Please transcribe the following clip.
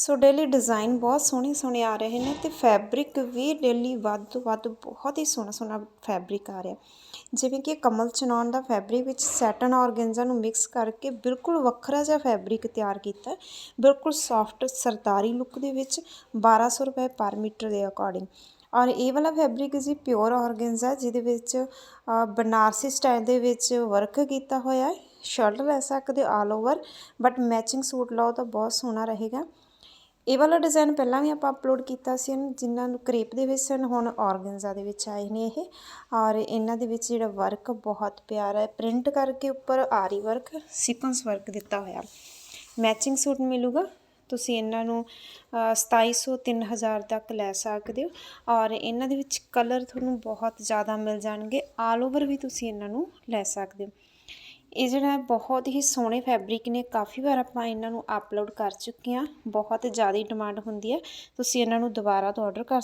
ਸੋ daily design ਬਹੁਤ ਸੋਹਣੇ ਸੋਹਣੇ ਆ ਰਹੇ ਨੇ ਤੇ ਫੈਬਰਿਕ ਵੀ ਡੇਲੀ ਵੱਧ ਤੋਂ ਵੱਧ ਬਹੁਤ ਹੀ ਸੋਹਣਾ ਸੋਹਣਾ ਫੈਬਰਿਕ ਆ ਰਿਹਾ। ਜਿਵੇਂ ਕਿ ਕਮਲ ਚਨਾਉਣ ਦਾ ਫੈਬਰਿਕ ਵਿੱਚ ਸੈਟਨ ਔਰਗੈਂਜ਼ਾ ਨੂੰ ਮਿਕਸ ਕਰਕੇ ਬਿਲਕੁਲ ਵੱਖਰਾ ਜਿਹਾ ਫੈਬਰਿਕ ਤਿਆਰ ਕੀਤਾ ਬਿਲਕੁਲ ਸੌਫਟ ਸਰਦਾਰੀ ਲੁੱਕ ਦੇ ਵਿੱਚ 1200 ਰੁਪਏ ਪਰ ਮੀਟਰ ਦੇ ਅਕੋਰਡਿੰਗ ਔਰ ਇਹ ਵਾਲਾ ਫੈਬਰਿਕ ਜੀ ਪਿਓਰ ਔਰਗੈਂਜ਼ਾ ਜਿਹਦੇ ਵਿੱਚ ਬਨਾਰਸੀ ਸਟਾਈਲ ਦੇ ਵਿੱਚ ਵਰਕ ਕੀਤਾ ਹੋਇਆ ਹੈ। ਸ਼ਰਟ ਲੈ ਸਕਦੇ all over but matching suit ਲਓ ਤਾਂ ਬਹੁਤ ਸੋਹਣਾ ਰਹੇਗਾ। ਇਹ ਵਾਲਾ ਡਿਜ਼ਾਈਨ ਪਹਿਲਾਂ ਵੀ ਆਪਾਂ ਅਪਲੋਡ ਕੀਤਾ ਸੀ ਇਹਨੂੰ ਜਿਨ੍ਹਾਂ ਨੂੰ ਕ੍ਰੇਪ ਦੇ ਵਿੱਚ ਸਨ ਹੁਣ ਔਰਗੈਂਜ਼ਾ ਦੇ ਵਿੱਚ ਆਏ ਨੇ ਇਹ। ਔਰ ਇਹਨਾਂ ਦੇ ਵਿੱਚ ਜਿਹੜਾ ਵਰਕ ਬਹੁਤ ਪਿਆਰਾ ਹੈ ਪ੍ਰਿੰਟ ਕਰਕੇ ਉੱਪਰ ਆਰੀ ਵਰਕ ਸੀਕੁਐਂਸ ਵਰਕ ਦਿੱਤਾ ਹੋਇਆ। ਮੈਚਿੰਗ ਸੂਟ ਮਿਲੂਗਾ ਤੁਸੀਂ ਇਹਨਾਂ ਨੂੰ ਅ, 2700 3000 ਤੱਕ ਲੈ ਸਕਦੇ ਹੋ। ਔਰ ਇਹਨਾਂ ਦੇ ਵਿੱਚ ਕਲਰ ਤੁਹਾਨੂੰ ਬਹੁਤ ਜ਼ਿਆਦਾ ਮਿਲ ਜਾਣਗੇ ਆਲ ਓਵਰ ਵੀ ਤੁਸੀਂ ਇਹਨਾਂ ਨੂੰ ਲੈ ਸਕਦੇ ਹੋ। ਇਹ ਜਿਹੜਾ ਬਹੁਤ ਹੀ ਸੋਹਣੇ ਫੈਬਰਿਕ ਨੇ, ਕਾਫੀ ਵਾਰ ਆਪਾਂ ਇਹਨਾਂ ਨੂੰ ਅਪਲੋਡ ਕਰ ਚੁੱਕੇ ਹਾਂ, ਬਹੁਤ ਜ਼ਿਆਦਾ ਡਿਮਾਂਡ ਹੁੰਦੀ ਹੈ। ਤੁਸੀਂ ਇਹਨਾਂ ਨੂੰ ਦੁਬਾਰਾ ਤੋਂ ਆਰਡਰ ਕਰ